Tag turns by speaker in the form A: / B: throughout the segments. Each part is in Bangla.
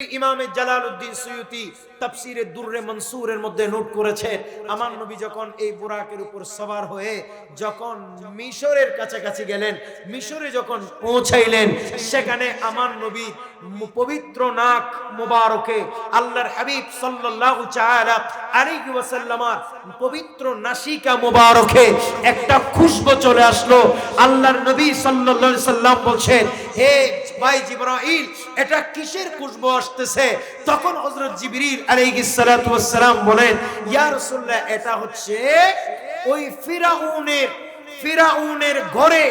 A: ইমামে জালালউদ্দিন সুয়ুতি তাফসিরে দুররে মনসুরের মধ্যে নোট করেছে, আমার নবী যখন এই বুরাকের উপর সবার হয়ে যখন মিশরের কাছাকাছি গেলেন, মিশরে যখন পৌঁছাইলেন, সেখানে আমার নবী পবিত্র নাক মোবারকে আল্লাহর হাবিব সাল্লাল্লাহু তাআলা আলাইহি ওয়াসাল্লামার পবিত্র নাসিকা মোবারকে একটা খুশবু চলে আসলো। আল্লাহর নবী সাল্লাল্লাহু আলাইহি সাল্লাম বলছেন হে ভাই জিবরাইল, এটা কিসের খুশবু আসতেছে? তখন হযরত জিবরিল আলাইহিস সালাতু ওয়াস সালাম বলেন, ইয়া রাসূলুল্লাহ, এটা হচ্ছে ওই ফিরাউনের ফিরাউনের ঘরে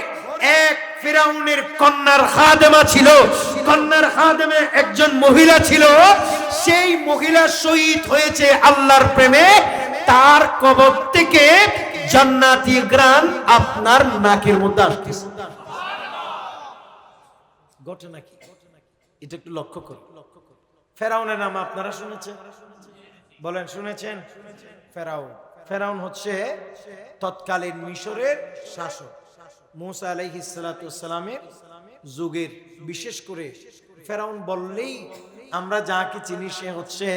A: এক ফিরাউনের কন্যার খাদেমা ছিল। কন্যার খাদেমে একজন মহিলা ছিল। সেই মহিলা শহীদ হয়েছে আল্লাহর প্রেমে। তার কবর থেকে জান্নাতি গ্রান আপনার নাকের মধ্যে আসতেছে। এটা একটু লক্ষ্য করুন ফেরাউনের নাম আপনারা শুনেছেন? বলেন, শুনেছেন? ফেরাউন। ফেরাউন হচ্ছে তৎকালীন মিশরের শাসক। যুগের, বিশেষ করে ফেরাউন বললেই আমরা যাকে চিনি সে হচ্ছে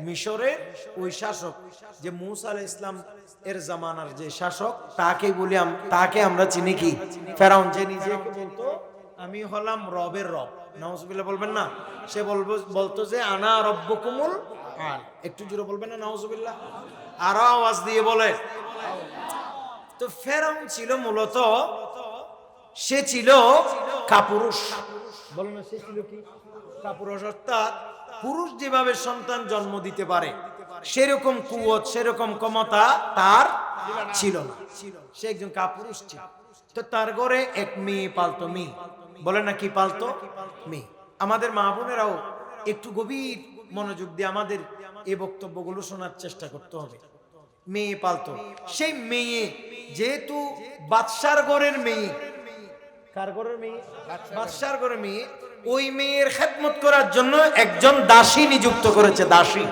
A: মিশরের ওই শাসক। যে মুসা আলাহ ইসলাম এর জামানার যে শাসক তাকে বলি তাকে আমরা চিনি কি? ফেরাউন যে নিজেকে বলতো আমি হলাম রবের রব। নাউজুবিল্লাহ বলবেন না? সে বলব, বলতো যে, আনা রব্বকুমুল আল। একটু জোরে বলবেন না, নাউজুবিল্লাহ? আরও আওয়াজ দিয়ে বলে। তো ফেরাউন ছিল মূলত, সে ছিল কাপুরুষ। বলো না, সে ছিল কি? কাপুরুষ অর্থাৎ পুরুষ যেভাবে সন্তান জন্ম দিতে পারে, সেরকম কুয়ত, সেরকম ক্ষমতা তার ছিল না। সে একজন কাপুরুষ ছিল। তো তার ঘরে এক মেয়ে, পালতো মেয়ে। বলে না কি পালতো? মেয়ে, আমাদের মা বোনেরাও একটু গভীর মনোযোগ দিয়ে আমাদের এই বক্তব্যগুলো শোনার চেষ্টা করতে হবে। মেয়ে পালতো। সেই মেয়ে যেহেতু বাদশার ঘরের মেয়ে মেয়ে? ওই মেয়ের করার জন্য একজন দাসী নিযুক্ত করেছে, দাসী।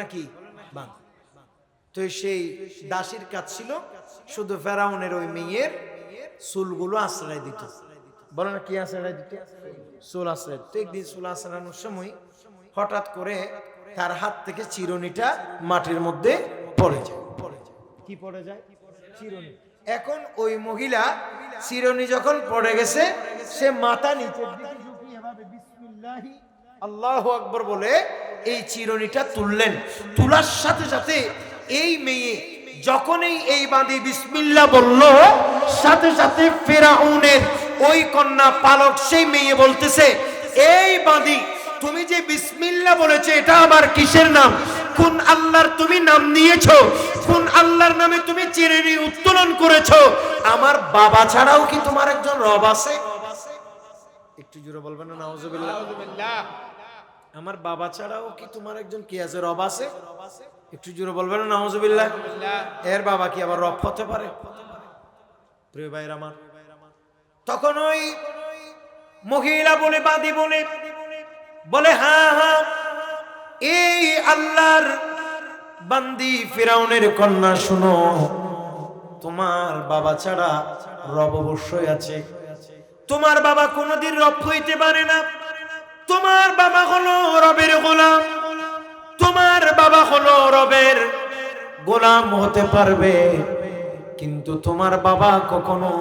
A: নাকি? তো সেই দাসীর কাজ ছিল শুধু ফেরাউনের ওই মেয়ের চুলগুলো আশ্রয় দিত। বলে না কি আশ্রয় দিত? চুল আশ্রয় দিত। একদিন চুল আশ্রয়ানোর সময় হঠাৎ করে তার হাত থেকে চিরুনিটা মাটির মধ্যে পড়ে যায়। কি পড়ে যায়? চিরুনি। এখন ওই মহিলা চিরুনি যখন পড়ে গেছে, সে মাথা নিচের দিকে আল্লাহ আকবর বলে এই চিরুনিটা তুললেন। তোলার সাথে সাথে এই মেয়ে যখনই এই বাঁধি বিসমিল্লা বলল সাথে সাথে ফেরাউনের ওই কন্যা পালক সেই মেয়ে বলতেছে এই বাঁধি তুমি যে বিসমিল্লা বলেছে এটা আবার কিসের নাম? কোন আল্লাহর তুমি নাম নিয়েছ? কোন আল্লাহর নামে তুমি চিরুনি উত্তোলন করেছ? আমার বাবা ছাড়াও কি তোমার একজন রব আছে? একটু জোরে বলবেন না নাউজুবিল্লাহ। আমার বাবা ছাড়াও কি তোমার একজন কি আছে রব আছে? একটু জোরে বলবেন না নাউজুবিল্লাহ। এর বাবা কি আবার রব হতে পারে? প্রিয় ভাইয়ের আমার। তখন ওই মহিলা বলে বাদি বলে বলে হ্যাঁ হ্যাঁ এই আল্লাহর বান্দি ফিরাউনের কন্যা শুনো তোমার বাবা ছাড়া রব অবশ্যই আছে। তোমার বাবা কোনোদিন রব হইতে পারে না। তোমার বাবা হলো রবের গোলাম। তোমার বাবা হলো রবের গোলাম হতে পারবে, কিন্তু তোমার বাবা কখনো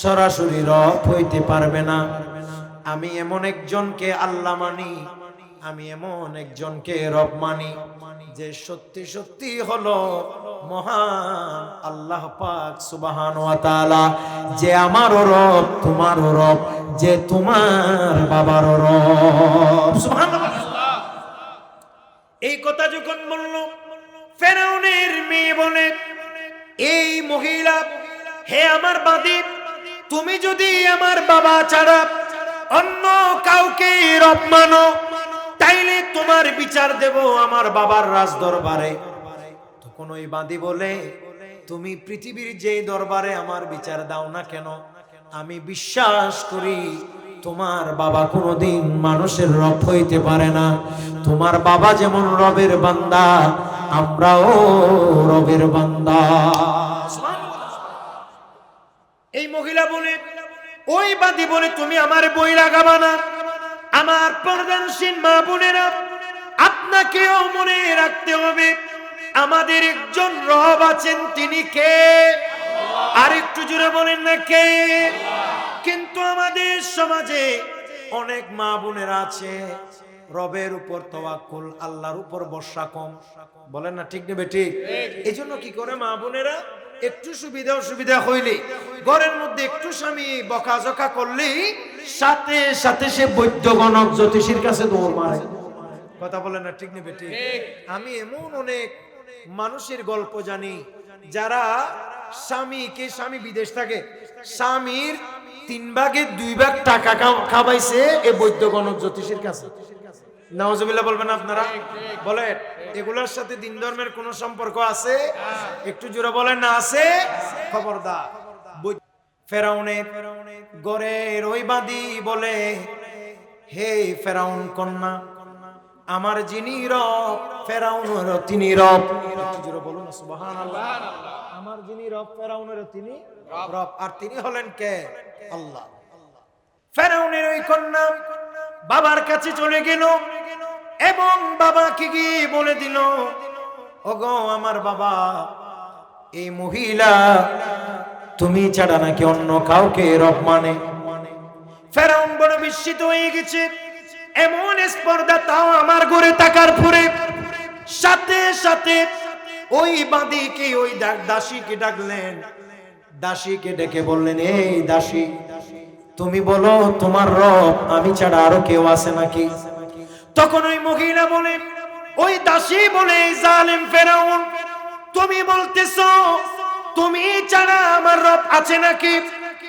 A: সরাসরি রব হইতে পারবে না। আমি এমন একজনকে আল্লাহ মানি, আমি এমন একজনকে রব মানি যে সত্যি সত্যি হলো মহান আল্লাহ পাক সুবাহান যে আমারও রব, তোমারও রব, যে তোমার বাবারও রব। সুবহানাল্লাহ। এই কথা যখন বলল, ফেরাউনের মেয়ে বলে, এই মহিলা, হে আমার বাদী, তুমি যদি আমার বাবা ছাড়া অন্য কাউকে রব মানো, তাইলে তোমার বিচার দেব আমার বাবার রাজ দরবারে তখন ওই বাদী বলে, তুমি পৃথিবীর যে দরবারে আমার বিচার দাও না কেন? আমি বিশ্বাস করি তোমার বাবা কোনোদিন মানুষের রব হইতে পারে না। তোমার বাবা যেমন রবের বান্দা, আমরাও রবের বান্দা। এই মহিলা বলে, ওই বাদী বলে তুমি আমার বই লাগাবা না। আমার পর্দানসীন মা বোনেরা, আপনাকেও মনে রাখতে হবে, আমাদের একজন রব আছেন, তিনি কে? আর একটু জুড়ে বলেন না কে? কিন্তু আমাদের সমাজে অনেক মা বোনেরা আছে, রবের উপর তওয়াক্কুল, আল্লাহর উপর বর্ষা কম। বলেন না ঠিক নেবে ঠিক? এই জন্য কি করে মা বোনেরা? একটু সুবিধা অসুবিধা হইলে, ঘরের মধ্যে একটু স্বামী বকাঝকা করলেই সাথে সাথে সে বৈদ্য গণক জ্যোতিষীর কাছে দৌড় মারে। কথা বলেন না ঠিক নেবে ঠিক? আমি এমন অনেক মানুষের গল্প জানি যারা স্বামীকে স্বামী? বিদেশ থাকে। স্বামীর তিন ভাগের দুই ভাগ টাকা খা- খাওয়াইছে এ বৈদ্য গণক জ্যোতিষীর কাছে। নওয়াজবিল্লাহ বলবেন আপনারা? বলেন এগুলোর সাথে দিন ধর্মের কোন সম্পর্ক আছে? একটু জোরে বলেন না আছে? খবরদার। ফেরাউনের বলে হে ফেরাউন কন্যা আমার যিনি রব ফেরাউন তিনি রব। একটু জোরে বলুন সুবহানাল্লাহ। আমার যিনি রব ফেরাউনের তিনি রব। আর তিনি হলেন কে? আল্লাহ। ফেরাউনের ওই কন্যা বাবার কাছে চলে গেল এবং বাবাকে গিয়ে বলে দিল ওগো আমার বাবা এই মহিলা তুমি ছাড়া নাকি অন্য কাউকে রব মানে? ফেরাউন বড় বিস্মিত হয়ে গেছে। এমন স্পর্ধা তাও আমার ঘরে তাকার পরে সাথে সাথে ওই বাঁদিকে ওই দাসীকে ডাকলেন? দাসীকে ডেকে বললেন, এই দাসী, তুমি বলো তোমার রব আমি ছাড়া আরও কেউ আছে নাকি? তখন ওই মহিলা বলে, ওই দাসী বলে, "এই জালেম ফেরাউন, তুমি বলতেছ, তুমি ছাড়া আমার রব আছে নাকি?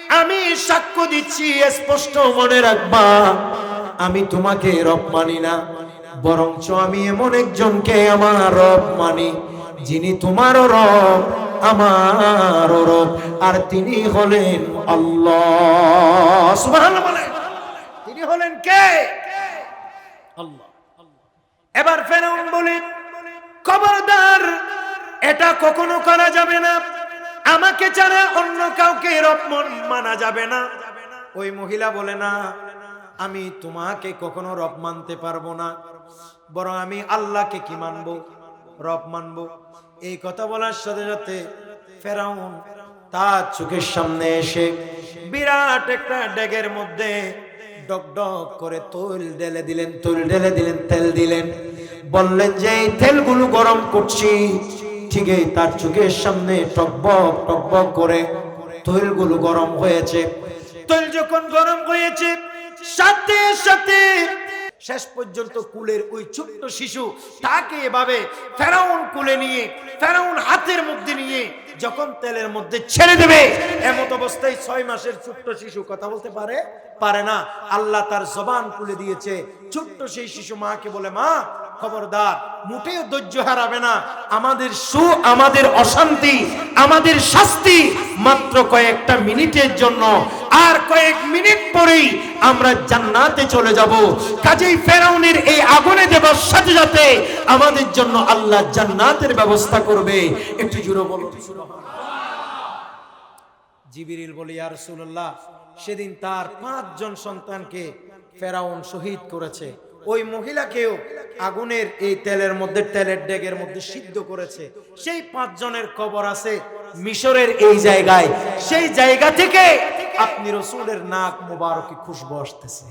A: আমি সাক্ষ্য দিচ্ছি, স্পষ্ট মনে রাখবা, আমি তোমাকে রব মানি না, বরঞ্চ আমি এমন একজনকে আমার রব মানি। যিনি তোমারও রব আমারও রব, আর তিনি হলেন আল্লাহ। তিনি হলেন কে? এবার ফেরাউন বলেন, খবরদার, এটা কখনো করা যাবে না। আমাকে ছাড়া অন্য কাউকে রবমন মানা যাবে না। ওই মহিলা বলে, না, আমি তোমাকে কখনো রব মানতে পারব না। বরং আমি আল্লাহকে কি মানবো? রব মানবো। এই কথা বলার সাথে সাথে ফেরাউন তার চোখের সামনে এসে বিরাট একটা ডেগের মধ্যে ডক ডক করে তৈল ঢেলে দিলেন, তৈল ঢেলে দিলেন, তেল দিলেন। বললেন যে, এই তেলগুলো গরম করছি। ঠিকই তার চোখের সামনে টকবক টকবক করে তৈলগুলো গরম হয়েছে। তৈল যখন গরম হয়েছে, সাথে সাথে শেষ পর্যন্ত কুলের ওই ছোট্ট শিশু তাকে এভাবে ফেরাউন কুলে নিয়ে, ফেরাউন হাতের মধ্যে নিয়ে যখন তেলের মধ্যে ছেড়ে দেবে, এমত অবস্থায় ছয় মাসের ছোট্ট শিশু, কথা বলতে পারে? পারে না। আল্লাহ তার জবান খুলে দিয়েছে। ছোট্ট সেই শিশু মাকে বলে, মা, খবরদার, মোটেও ধৈর্য হারাবে না। আমাদের সু, আমাদের অশান্তি, আমাদের শাস্তি মাত্র কয়েকটা মিনিটের জন্য। আর কয়েক মিনিট পরেই আমরা জান্নাতে চলে যাব। কাজেই ফেরাউনের এই আগুনে দেবার সাথে সাথে আমাদের জন্য আল্লাহ জান্নাতের ব্যবস্থা করবে। একটু জুড়ে বলুন জিবিরিল বলি, ইয়া রাসূলুল্লাহ, সেদিন তার পাঁচজন সন্তানকে ফেরাউন শহীদ করেছে। ওই মহিলাকেও আগুনের এই তেলের মধ্যে, তেলের ডেগের মধ্যে সিদ্ধ করেছে। সেই পাঁচজনের কবর আছে মিশরের এই জায়গায়। সেই জায়গা থেকে আপনি রসুলের নাক মোবারকে খুশবু আসতেছে।